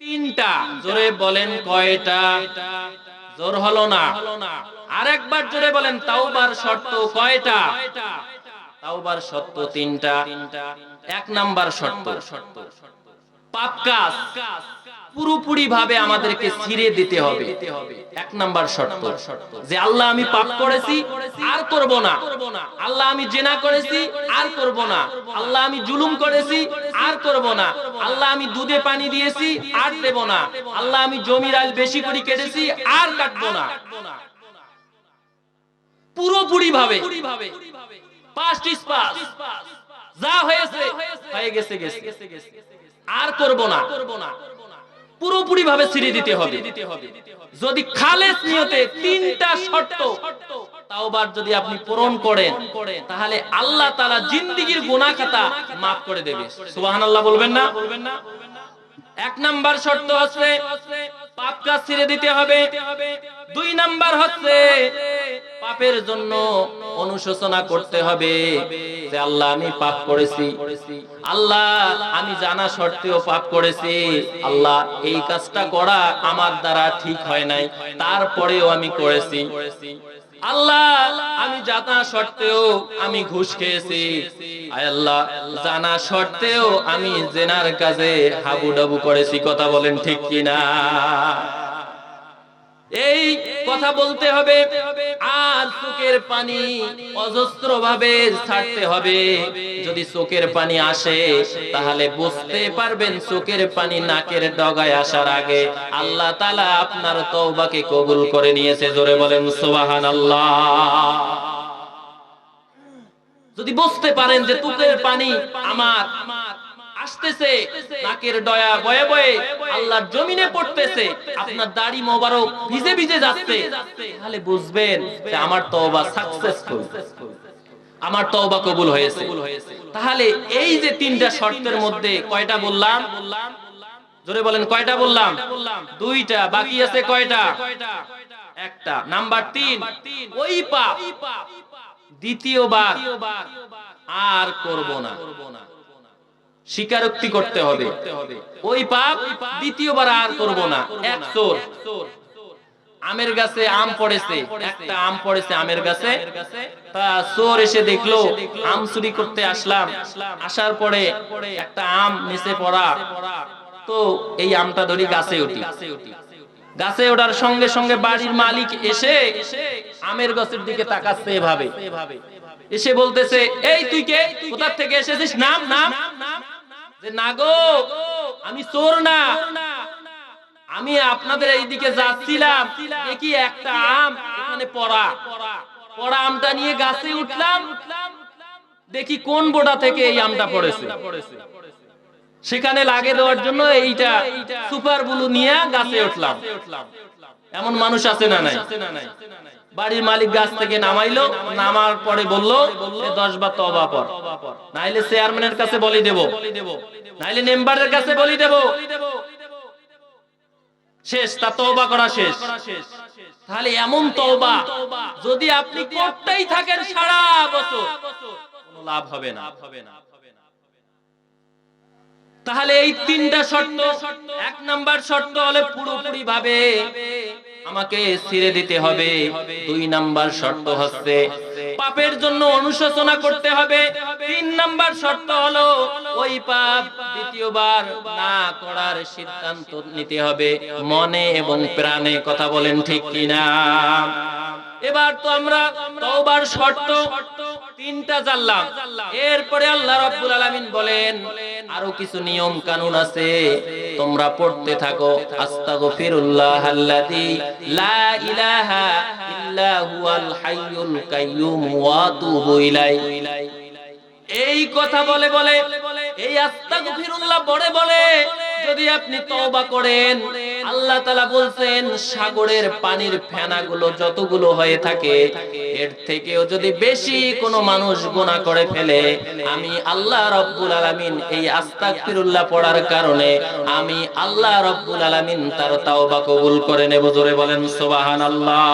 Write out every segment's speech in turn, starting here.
তিনটা। জোরে বলেন কয়টা? জোর হলো না। আরেকবার জোরে বলেন, তাওবার শর্ত কয়টা? তাওবার শর্ত তিনটা। এক নাম্বার শর্ত। পাপ কাজ। পুরোপুরি ভাবে আমাদেরকে ছিঁড়ে দিতে হবে। এক নাম্বার শর্ত। যে আল্লাহ আমি পাপ করেছি আর করব না। আল্লাহ আমি জেনা করেছি আর করব না। আল্লাহ আমি জুলুম করেছি আর করব না। আল্লাহ আমি দুধে পানি দিয়েছি আর দেব না। আল্লাহ আমি জমির আল বেশি করে কেটেছি আর কাটবো না। পুরোপুরি ভাবে পাস্ট ইজ পাস্ট যা হয়েছে হয়ে গেছে গেছে। আর করব না। পুরোপুরি ভাবে ছিঁড়ে দিতে হবে। যদি খালেস নিয়তে তিনটা শর্ত তাওবার যদি আপনি পূরণ করেন তাহলে আল্লাহ তাআলা জিন্দেগীর গুনাহ খাতা maaf করে দেবে। সুবহানাল্লাহ বলবেন না? এক নাম্বার শর্ত হচ্ছে পাপ কাজ ছেড়ে দিতে হবে। দুই নাম্বার হচ্ছে পাপের জন্য অনুশোচনা করতে হবে যে আল্লাহ আমি পাপ করেছি। আল্লাহ আমি জানা সত্ত্বেও পাপ করেছি। আল্লাহ এই কাজটা করা আমার দ্বারা ঠিক হয় নাই। তারপরেও আমি করেছি। আল্লাহ আমি জানা সত্ত্বেও আমি ঘুষ খেয়েছি। আল্লাহ, জানা সত্ত্বেও আমি জেনার কাজে হাবুডাবু করেছি। কথা বলেন ঠিক কিনা? কথা বলতে হবে। আর চোখের পানি অজস্র ভাবে ছাড়তে হবে। যদি চোখের পানি আসে, তাহলে বুঝতে পারবেন চোখের পানি নাকের ডগায় আসার আগে আল্লাহ তালা আপনার তওবাকে কবুল করে নিয়েছে। জোরে বলেন সুবাহান আল্লাহ যদি বুঝতে পারেন যে চোখের পানি আমার আসতেছে। নাকের দয়া বয়ে বয়ে আল্লাহর জমিনে পড়তেছে। আপনার দাড়ি মোবারক ভিজে ভিজে যাচ্ছে। তাহলে বুঝবেন যে আমার তওবা সাকসেসফুল আমার তওবা কবুল হয়েছে। তাহলে এই যে তিনটা শর্তের মধ্যে কয়টা বললাম? জোরে বলেন, কয়টা বললাম? দুইটা, বাকি আছে কয়টা? একটা। নাম্বার তিন, ওই পাপ দ্বিতীয়বার আর করব না। স্বীকারোক্তি করতে হবে। ওই পাপ দ্বিতীয়বার আর করব না। এক চোর। আমের গাছে আম পড়েছে। একটা আম পড়েছে আমের গাছে। তা চোর এসে দেখল, আম চুরি করতে আসলাম। আসার পরে একটা আম নিচে পড়া। তো এই আমটা ধরি গাছে উঠি। গাছে ওঠার সঙ্গে সঙ্গে বাড়ির মালিক এসে আমের গাছের দিকে তাকাচ্ছে এভাবে। এসে বলতেছে, এই তুই কে? কোথা থেকে এসেছিস? নাম নাম। নাম না আমি চোর না। আমি আপনাদের এইদিকে যাচ্ছিলাম দেখি একটা আম? এখানে পড়া। পড়া আমটা নিয়ে গাছে উঠলাম, দেখি কোন বোটা থেকে এই আমটা পড়েছে। সেখানে লাগে দেওয়ার জন্য এইটা সুপার ব্লু নিয়ে গাছে উঠলাম। এমন মানুষ আছে না নাই? বাড়ির মালিক গাছ থেকে নামাইলো, নামার পরে বলল দশ বার তবা পর নাইলে চেয়ারম্যানের কাছে বলি দেব। নাইলে মেম্বারের কাছে বলি দেব। শেষ, তা তওবা করা শেষ। তাহলে এমন তওবা, যদি আপনি করতেই থাকেন সারা বছর, কোনো লাভ হবে না। তাহলে এই তিনটা শর্ত, এক নাম্বার শর্ত হলে পুরোপুরি ভাবে আমাকে ছিঁড়ে দিতে হবে। দুই নাম্বার শর্ত হচ্ছে পাপের জন্য অনুশোচনা করতে হবে। তিন নাম্বার শর্ত হলো ওই পাপ দ্বিতীয়বার না করার সিদ্ধান্ত নিতে হবে। মনে এবং প্রাণে কথা বলেন ঠিক কিনা? এবার তো আমরা তওবার শর্ত তিনটা জানলাম। এরপরে আল্লাহ রাব্বুল আলামিন বলেন আরও কিছু নিয়ম কানুন আছে। তোমরা পড়তে থাকো, আস্তাগফিরুল্লাহ আল্লাযী লা ইলাহা হাইয়ুল কাইয়্যুম ওয়া তুবু এই কথা বলে বলে, এই আস্তাগফিরুল্লাহ বলে বলে, যদি আপনি তওবা করেন আল্লাহ তাআলা বলছেন, সাগরের পানির ফেনাগুলো যতগুলো হয়ে থাকে, এর থেকেও যদি বেশি কোনো মানুষ গুনাহ করে ফেলে, আমি আল্লাহ রাব্বুল আলামিন এই আস্তাগফিরুল্লাহ পড়ার কারণে আমি আল্লাহ রাব্বুল আলামিন তার তাওবা কবুল করে নেব। জোরে বলেন, সুবহানাল্লাহ।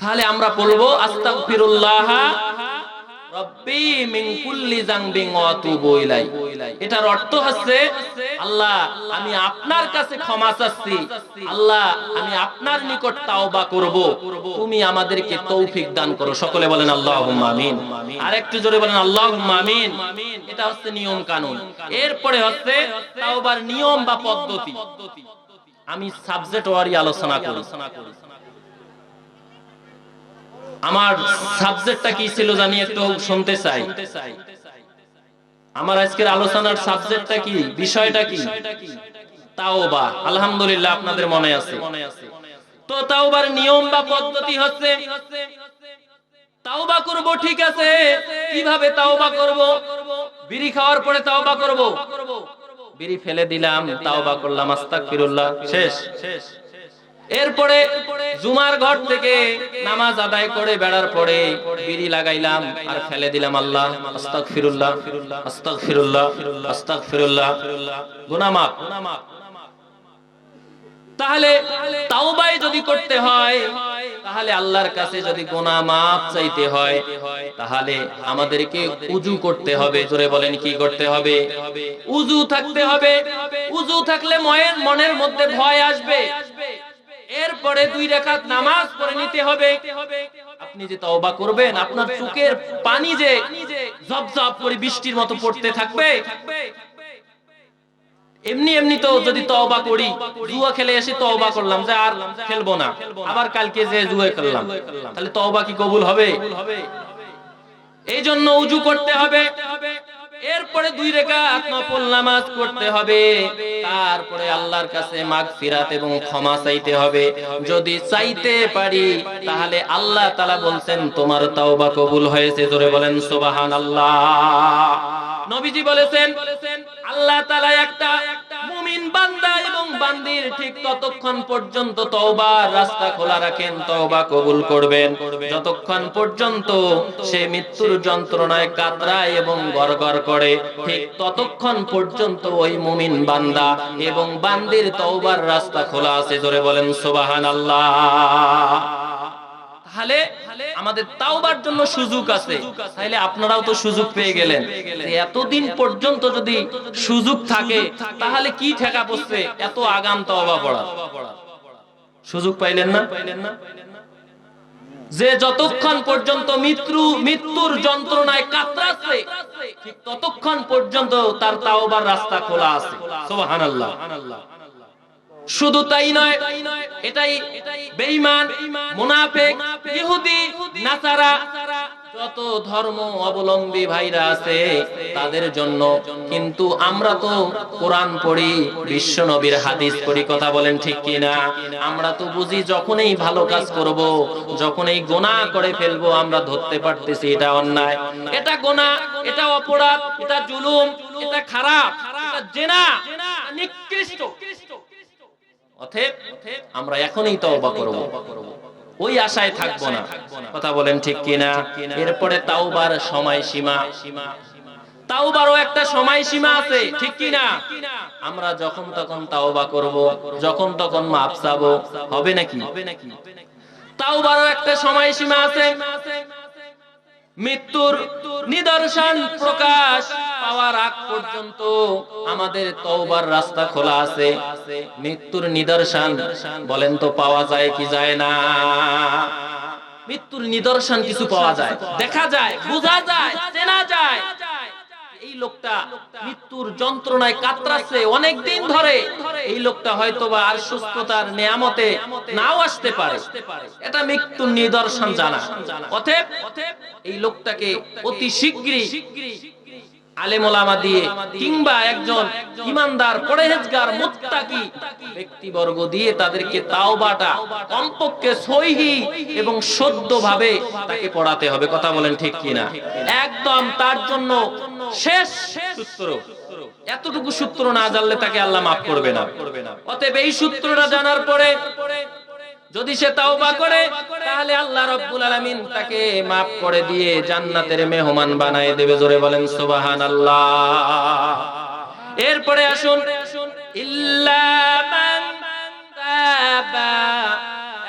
তাহলে আমরা বলব, আস্তাগফিরুল্লাহ এটার অর্থ হচ্ছে, আল্লাহ, আমি আপনার কাছে ক্ষমা চাচ্ছি। আল্লাহ, আমি আপনার নিকট তুমি আমাদেরকে তৌফিক দান করো। সকলে বলেন আল্লাহুম্মা আমিন। আর একটু জোরে বলেন আল্লাহুম্মা আমিন। এটা হচ্ছে নিয়ম কানুন। এরপরে হচ্ছে নিয়ম বা পদ্ধতি। আমি সাবজেক্ট ওয়ারি আলোচনা করি। আমার সাবজেক্টটা কি ছিল জানি একটু শুনতে চাই। আমার আজকের আলোচনার সাবজেক্টটা কি? বিষয়টা কি? তাওবা। আলহামদুলিল্লাহ আপনাদের মনে আছে। তো তাওবার নিয়ম বা পদ্ধতি হচ্ছে, তাওবা করব, ঠিক আছে, কীভাবে তাওবা করব? বিড়ি খাওয়ার পরে তাওবা করব? বিড়ি ফেলে দিলাম, তাওবা করলাম, আস্তাগফিরুল্লাহ। শেষ। এরপরে জুমার ঘর থেকে নামাজ আদায় করে বেড়ার পরে বিড়ি লাগাইলাম আর ফেলে দিলাম আল্লাহ। আস্তাগফিরুল্লাহ আস্তাগফিরুল্লাহ আস্তাগফিরুল্লাহ। গুনাহ মাফ। তাহলে তাওবাই যদি করতে হয়, তাহলে আল্লাহর কাছে যদি গোনা মাফ চাইতে হয়, তাহলে আমাদেরকে উজু করতে হবে। জোরে বলেন কি করতে হবে? উজু থাকতে হবে। উজু থাকলে ময়ের মনের মধ্যে ভয় আসবে। এরপরে দুই রাকাত নামাজ পড়ে নিতে হবে। আপনি যে তওবা করবেন, আপনার চোখের পানি যে জবজব করে বৃষ্টির মতো পড়তে থাকবে। এমনি এমনি তো যদি তওবা করি, জুয়া খেলে এসে তওবা করলাম যে আর খেলব না, আবার কালকে যে জুয়া খেললাম, তাহলে তওবা কি কবুল হবে? এই জন্য উজু করতে হবে। এরপরে দুই রেখাত নফল নামাজ করতে হবে। তারপরে আল্লাহর কাছে মাগফিরাত এবং ক্ষমা চাইতে হবে। যদি চাইতে পারি, তাহলে আল্লাহ তালা বলছেন, তোমার তাও বা কবুল হয়েছে। জোরে বলেন সোবাহান আল্লাহ নবীজি বলেছেন বলেছেন, আল্লাহ তাআলা একটা মুমিন বান্দা এবং বান্দির ঠিক ততক্ষণ পর্যন্ত তওবার রাস্তা খোলা রাখেন, তওবা কবুল করবেন। যতক্ষণ পর্যন্ত সে মৃত্যুর যন্ত্রণায় কাতরায় এবং গড়গড় করে, ঠিক ততক্ষণ পর্যন্ত ওই মুমিন বান্দা এবং বান্দির তওবার রাস্তা খোলা আছে। জোরে বলেন, সুবহানাল্লাহ। তাহলে আমাদের তাওবার জন্য সুযোগ আছে। তাহলে আপনারাও তো সুযোগ পেয়ে গেলেন। এতদিন পর্যন্ত যদি সুযোগ থাকে, তাহলে কি ঠেকা বসছে এত আগাম তওবা পড়া। সুযোগ পাইলেন না? যে যতক্ষণ পর্যন্ত মৃত্যু, মৃত্যুর যন্ত্রণায় কাতরাচ্ছে, ঠিক ততক্ষণ পর্যন্ত তার তাওবার রাস্তা খোলা আছে। সুবহানাল্লাহ। শুধু তাই নয়, এটাই বেঈমান, মুনাফিক, ইহুদি, নাসারা, যত ধর্ম অবলম্বী ভাইরা আছে তাদের জন্য। কিন্তু আমরা তো কোরআন পড়ি, বিশ্ব নবীর হাদিস পড়ি, কথা বলেন ঠিক কি না আমরা তো বুঝি যখনই ভালো কাজ করব, যখনই গোনা করে ফেলব, আমরা ধরতে পারতেছি এটা অন্যায়। এটা গোনা এটা অপরাধ, এটা জুলুম, এটা খারাপ, এটা জেনা নিকৃষ্ট। অতএব আমরা এখনই তওবা করব। ওই আশায় থাকব না। কথা বলেন ঠিক কিনা? এরপরে তাওবার সময় সীমা তাওবারও একটা সময় সীমা আছে, ঠিক কিনা? আমরা যখন তখন তাওবা করব, যখন তখন মাপ চাবো। হবে নাকি? তাওবারও একটা সময় সীমা আছে। মৃত্যুর নিদর্শন প্রকাশ পাওয়ার আগ পর্যন্ত আমাদের তওবার রাস্তা খোলা আছে। মৃত্যুর নিদর্শন বলেন তো পাওয়া যায় কি যায় না? মৃত্যুর নিদর্শন কিছু পাওয়া যায়। দেখা যায়, বোঝা যায়, চেনা যায়। এই লোকটা মৃত্যুর যন্ত্রণায় কাতরাচ্ছে। অনেক দিন ধরে এই লোকটা হয়তোবা আর সুস্থতার নিয়ামতে নাও আসতে পারে। এটা মৃত্যুর নিদর্শন জানা। অতএব এই লোকটাকে অতি শীঘ্রই আলেমোলামা দিয়ে কিংবা একজন ইমানদার, পরেহেজগার, মুত্তাকি ব্যক্তিবর্গ দিয়ে তাদেরকে কমপক্ষে এবং তাকে পড়াতে হবে। কথা বলেন ঠিক কিনা? একদম তার জন্য শেষ সূত্র। এতটুকু সূত্র না জানলে তাকে আল্লাহ মাফ করবে না। অতএব এই সূত্রটা জানার পরে যদি সে তাওবা করে তাহলে আল্লাহ রাব্বুল আলামিন তাকে maaf করে দিয়ে জান্নাতের মেহমান বানায় দেবে। জোরে বলেন সুবহানাল্লাহ। এরপরে আসুন ইল্লা মান তাবা।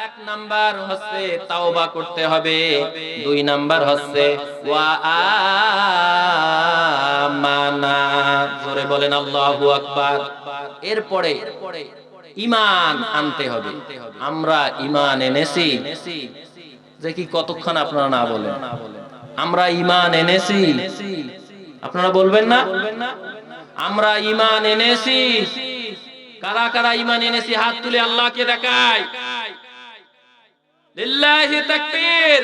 এক নাম্বার হচ্ছে তাওবা করতে হবে দুই নাম্বার হচ্ছে ওয়া আমানা। জোরে বলেন আল্লাহু আকবার। এরপরে ইমান আনতে হবে। আমরা ইমান এনেছি। যে কি কতক্ষণ আপনারা না বলেন? আমরা ইমান এনেছি। আপনারা বলবেন না? আমরা ইমান এনেছি। কারা কারা ইমান এনেছি? হাত তুলে আল্লাহকে দেখায় লিল্লাহি তাকবীর।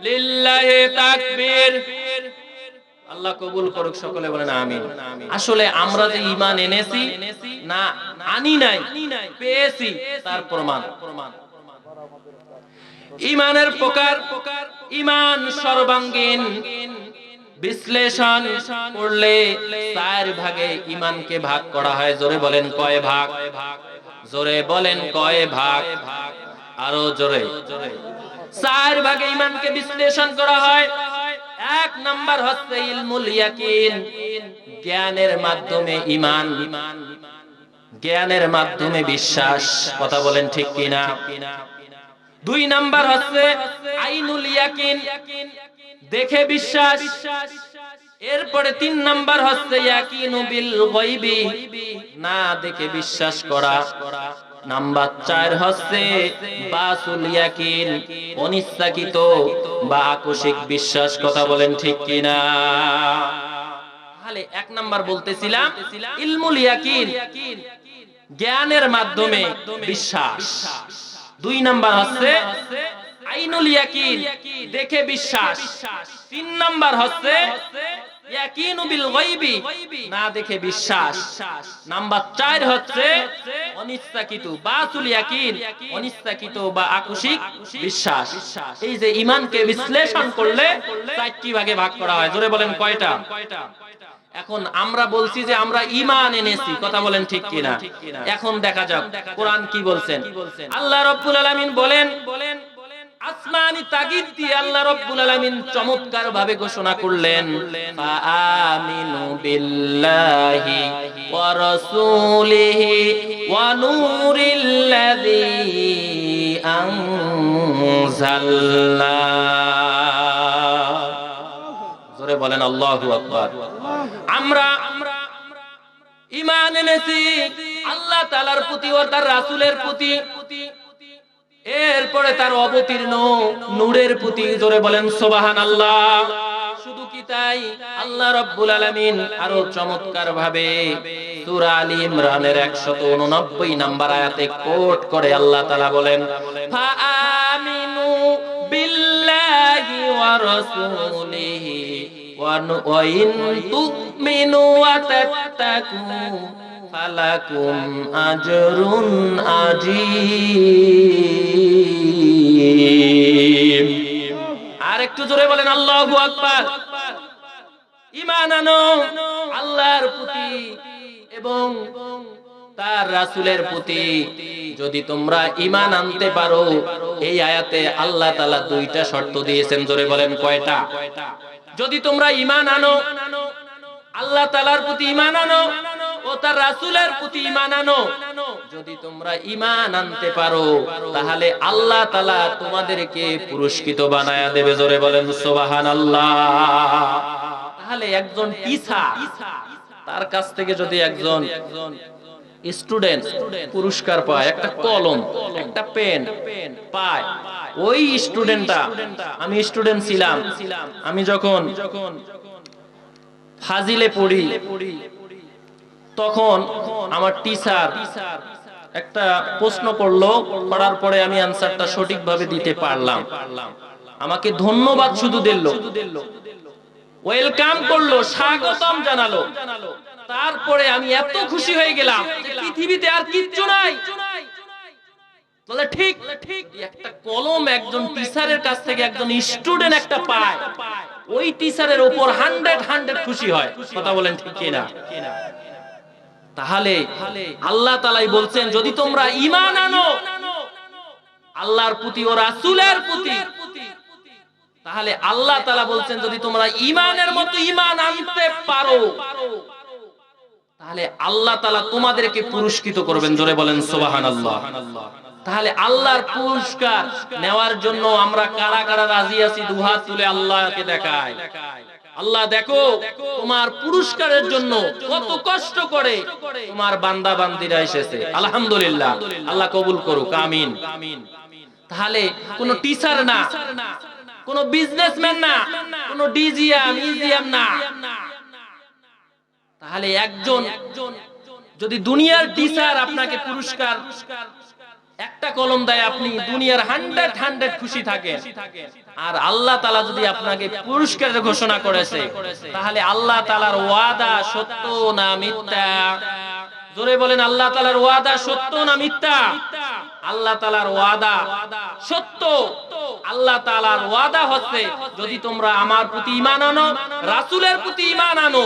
লিল্লাহি তাকবীর। আল্লাহ কবুল করুক, সকলে বলেন আমিন। আসলে আমরা যে ইমান এনেছি, না আনি নাই, পেয়েছি তার প্রমাণ। ইমানের প্রকার ইমান সর্বাঙ্গীন বিশ্লেষণ করলে চার ভাগে ইমানকে ভাগ করা হয়। জোরে বলেন কয় ভাগ? জোরে বলেন কয় ভাগ? আরও জোরে। চার ভাগে ইমানকে বিশ্লেষণ করা হয়। এক নাম্বার হচ্ছে ইলমুল ইয়াকিন। জ্ঞানের মাধ্যমে ইমান জ্ঞানের মাধ্যমে বিশ্বাস। কথা বলেন ঠিক কিনা? দুই নাম্বার হচ্ছে আইনুল ইয়াকিন। দেখে বিশ্বাস। এরপরে তিন নাম্বার হচ্ছে ইয়াকিনু বিল গায়বি। না দেখে বিশ্বাস করা। নাম্বার চার হচ্ছে বাসুল ইয়াকিন বা আকস্মিক বিশ্বাস কথা বলেন ঠিক কিনা? তাহলে এক নাম্বার বলতেছিলাম, ইলমুল ইয়াকিন, জ্ঞানের মাধ্যমে বিশ্বাস। দুই নাম্বার হচ্ছে আইনুল ইয়াকিন, দেখে বিশ্বাস। তিন নাম্বার হচ্ছে ইয়াকিনু বিল গায়বি, না দেখে বিশ্বাস। নাম্বার 4 হচ্ছে অনিচ্ছাকৃত বা অনিচ্ছাকৃত বা বিশ্বাস। এই যে ইমানকে বিশ্লেষণ করলে চারটি ভাগে ভাগ করা হয়। জোরে বলেন কয়টা? এখন আমরা বলছি যে আমরা ইমান এনেছি। কথা বলেন ঠিক কিনা? এখন দেখা যাক, কোরআন কি বলছেন? আল্লাহ রব্বুল আলামিন বলেন আসমানি তাগিদ দিয়ে আল্লাহ রব্বুল আলামিন চমৎকার ভাবে ঘোষণা করলেন আমিনু বিল্লাহি ওয়া রাসূলিহি ওয়া নূরিল্লাযী আনজালনা। জোরে বলেন, আল্লাহু আকবার। আমরা ইমান এনেছি, আল্লাহ তাআলার প্রতি ও তার রাসূলের প্রতি এরপরে তার অবতীর্ণ নূরের প্রতি জোরে বলেন সোবাহান আল্লাহ শুধু কি তাই? আল্লাহ রব্বুল আলামিন আরও চমৎকার ভাবে সূরা আলী ইমরানের 189 নাম্বার আয়াতে কোট করে আল্লাহ তাআলা বলেন ওয়া ইন তুমিনু ফালাকুম আজরুন আজিম। আর একটু জোরে বলেন, আল্লাহু আকবার। ঈমান আনো, আল্লাহর প্রতি এবং তার রাসূলের প্রতি। যদি তোমরা ঈমান আনতে পারো, এই আয়াতে আল্লাহ তাআলা দুইটা শর্ত দিয়েছেন, জোরে বলেন, কয়টা? যদি তোমরা ঈমান আনো, আল্লাহ তাআলার প্রতি ঈমান আনো ও তার রাসূলের প্রতি ঈমান আনো। যদি তোমরা ঈমান আনতে পারো, তাহলে আল্লাহ তাআলা তোমাদেরকে পুরস্কৃত বানায়া দেবে। জোরে বলেন, সুবহানাল্লাহ। তাহলে একজন তার কাছ থেকে যদি একজন স্টুডেন্ট পুরস্কার পায়, একটা কলম, একটা পেন পায়, ওই স্টুডেন্টটা, আমি স্টুডেন্ট ছিলাম, আমি যখন ফাজিলে পড়ি তখন আমার টিচার একটা প্রশ্ন করল, করার পরে আমি আনসারটা সঠিকভাবে দিতে পারলাম। আমাকে ধন্যবাদ শুধু দিল। ওয়েলকাম করল, স্বাগতম জানালো। তারপরে আমি এত খুশি হয়ে গেলাম পৃথিবীতে আর কিচ্ছু নাই। ঠিক ঠিক। একটা কলম একজন টিচারের কাছ থেকে একজন স্টুডেন্ট একটা পায়। ওই টিচারের উপর হান্ড্রেড হান্ড্রেড খুশি হয়। কথা বলেন ঠিক কিনা? তাহলে আল্লাহ তালাই বলছেন, যদি তোমরা ইমান আনো, আল্লাহর প্রতি ও রাসুলের প্রতি, তাহলে আল্লাহ তালা বলছেন, যদি তোমরা ইমানের মতো ইমান আনতে পারো, তাহলে আল্লাহ তালা তোমাদেরকে পুরস্কৃত করবেন। জোরে বলেন সোবাহান আল্লাহ তাহলে আল্লাহর পুরস্কার নেওয়ার জন্য আমরা কারা কারা রাজি আছি, দুহাত তুলে আল্লাহকে দেখায় আল্লাহ দেখো, তোমার পুরস্কারের জন্য কত কষ্ট করে তোমার বান্দা বান্দিরা এসেছে। আলহামদুলিল্লাহ। আল্লাহ কবুল করুক, আমিন। তাহলে কোন টিচার না, কোন বিজনেসম্যান না, কোন ডিজিএম ইজিএম না। তাহলে একজন যদি দুনিয়ার টিচার আপনাকে পুরস্কার একটা কলম দেয় আপনি দুনিয়ার হান্ড্রেড হান্ড্রেড খুশি থাকেন আর আল্লাহ তালা যদি আপনাকে পুরস্কারের ঘোষণা করেছে তাহলে আল্লাহ তালার ওয়াদা সত্য না মিথ্যা? জোরে বলেন আল্লাহ তালার ওয়াদা সত্য না মিথ্যা? আল্লাহ তালার ওয়াদা সত্য। আল্লাহ তালার ওয়াদা হচ্ছে যদি তোমরা আমার প্রতি ইমান আনো রাসুলের প্রতি ইমান আনো।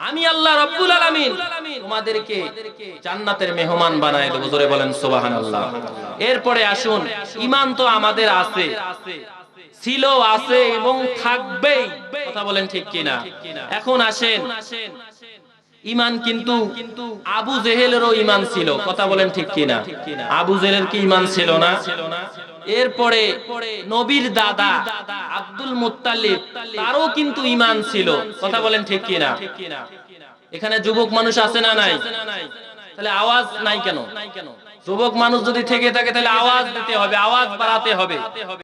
আমি আল্লাহ রব্বুল আলামিন তোমাদেরকে জান্নাতের মেহমান বানায় দেবো। জোরে বলেন, সুবহানাল্লাহ। এরপরে আসুন ইমান তো আমাদের আছে। ছিল, আছে এবং থাকবেই। কথা বলেন ঠিক কিনা? এখন আসেন ইমান কিন্তু আবু জেহেলেরও ইমান ছিল। কথা বলেন ঠিক কিনা? আবু জেহেলের কি ইমান ছিল না? এরপরে নবীর দাদা আব্দুল মুত্তালিব, তারও কিন্তু ইমান ছিল। কথা বলেন ঠিক কিনা? এখানে যুবক মানুষ আছে না নাই? তাহলে আওয়াজ নাই কেন? যুবক মানুষ যদি থেকে থাকে, তাহলে আওয়াজ দিতে হবে, আওয়াজ বাড়াতে হবে।